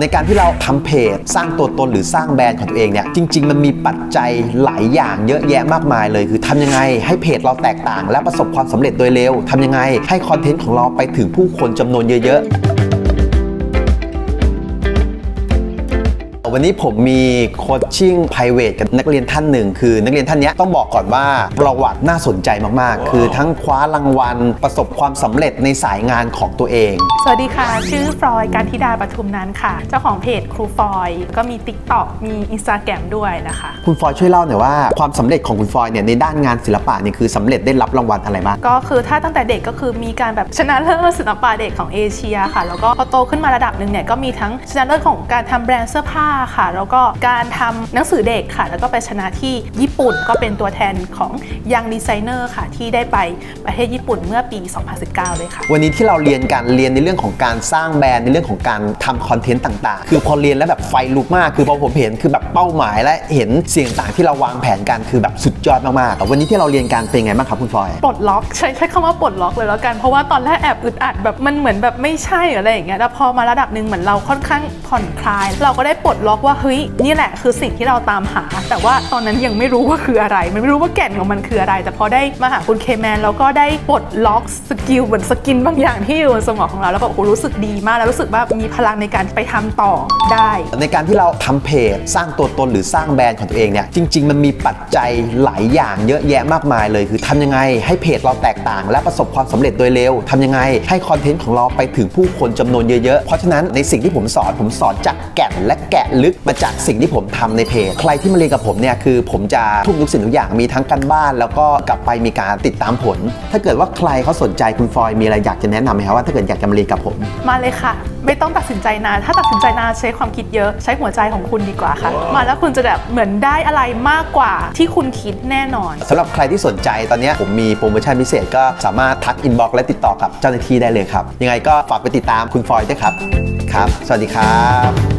ในการที่เราทำเพจสร้างตัวตนหรือสร้างแบรนด์ของตัวเองเนี่ยจริง ๆ มันมีปัจจัยหลายอย่างเยอะแยะมากมายเลย คือทำยังไงให้เพจเราแตกต่าง และประสบความสำเร็จโดยเร็วทำยังไงให้คอนเทนต์ของเราไปถึงผู้คนจำนวนเยอะ ๆ วันนี้ผมมีโคชชิ่ง p r i v a t กับนักเรียนท่านหนึ่ง คือนักเรียนท่านเนี้ยต้องบอกก่อนว่าประวัติน่าสนใจมากๆ คือทั้งคว้ารางวัลประสบความสำเร็จในสายงานของตัวเอง สวัสดีค่ะ ชื่อฟลอยการธิดาปทุมนันท์ค่ะ เจ้าของเพจครูฟอยก็มี TikTok มี Instagram ด้วยนะคะ คุณฟอยช่วยเล่าหน่อยว่าความสำเร็จของคุณฟอยเนี่ยในด้านงานศิลปะเนี่ยคือสำเร็จได้รับรางวัลอะไรบ้างก็คือถ้าตั้งแต่เด็กก็คือมีการแบบชนะเลิศศิลปะเด็กของเอเชียค่ะแล้วก็พอโตขึ้นมาระดับหนึ่งเนี่ยก็มีทั้งชนะเลิศของการทำแบรนด์เสื้อผ้าค่ะ แล้วก็การทำหนังสือเด็กค่ะ แล้วก็ไปชนะที่ญี่ปุ่นก็เป็นตัวแทนของยังดีไซเนอร์ค่ะ ที่ได้ไปประเทศญี่ปุ่นเมื่อปี 2019 เลยค่ะ วันนี้ที่เราเรียนกันเรียนในเรื่องของการสร้างแบรนด์ในเรื่องของการทำคอนเทนต์ต่างๆ คือพอเรียนแล้วแบบไฟลุกมาก คือพอผมเห็นคือแบบเป้าหมายและเห็นสิ่งต่างๆที่เราวางแผนกันคือแบบสุดยอดมากๆแต่วันนี้ที่เราเรียนกันเป็นไงบ้างครับคุณฟอยปลดล็อกใช้ใช้คำว่าปลดล็อกเลยแล้วกันเพราะว่าตอนแรกแอบอึดอัดแบบมันเหมือนแบบไม่ใช่อะไรอย่างเงี้ยแต่พอมาระดับหนึ่งเหมือนเราค่อนข้างผ่อนคลาย เราก็ได้ปลดล็อกว่าเฮ้ยนี่แหละคือสิ่งที่เราตามหา แต่ว่าตอนนั้นยังไม่รู้ว่าคืออะไร มันไม่รู้ว่าแก่นของมันคืออะไร แต่พอได้มาหาคุณเคแมนเราก็ได้ปลดล็อกสกิลเหมือนสกินบางอย่างที่อยู่บนสมองของเราแล้วก็โอ้รู้สึกดีมากแล้วรู้สึกว่ามีพลังในการไปทำต่อได้ ในการที่เราทำเพจสร้างตัวตนหรือสร้างแบรนด์ของตัวเองเนี่ยจริง ๆ มันมีปัจจัยหลายอย่างเยอะแยะมากมายเลย คือทำยังไงให้เพจเราแตกต่าง และประสบความสำเร็จโดยเร็วทำยังไงให้คอนเทนต์ของเราไปถึงผู้คนจำนวนเยอะๆเพราะฉะนั้นในสิ่งที่ผมสอนผมสอนจากแก่นและแกะลึกมาจากสิ่งที่ผมทำในเพจ ใครที่มาเรียนกับผมเนี่ยคือผมจะทุกทุกสิ่งทุกอย่างมีทั้งกันบ้าน แล้วก็กลับไปมีการติดตามผล ถ้าเกิดว่าใครเขาสนใจคุณฟอยมีอะไรอยากจะแนะนำไหมครับว่าถ้าเกิดอยากจะมาเรียนกับผม มาเลยค่ะ ไม่ต้องตัดสินใจนานถ้าตัดสินใจนานใช้ความคิดเยอะใช้หัวใจของคุณดีกว่าค่ะ มาแล้วคุณจะแบบเหมือนได้อะไรมากกว่าที่คุณคิดแน่นอนสำหรับใครที่สนใจตอนนี้ผมมีโปรโมชั่นพิเศษก็สามารถทักอินบ็อกซ์และติดต่อกับเจ้าหน้าที่ได้เลยครับ ยังไงก็ฝากไปติดตามคุณฟอยด้วยครับ ครับ สวัสดีครับ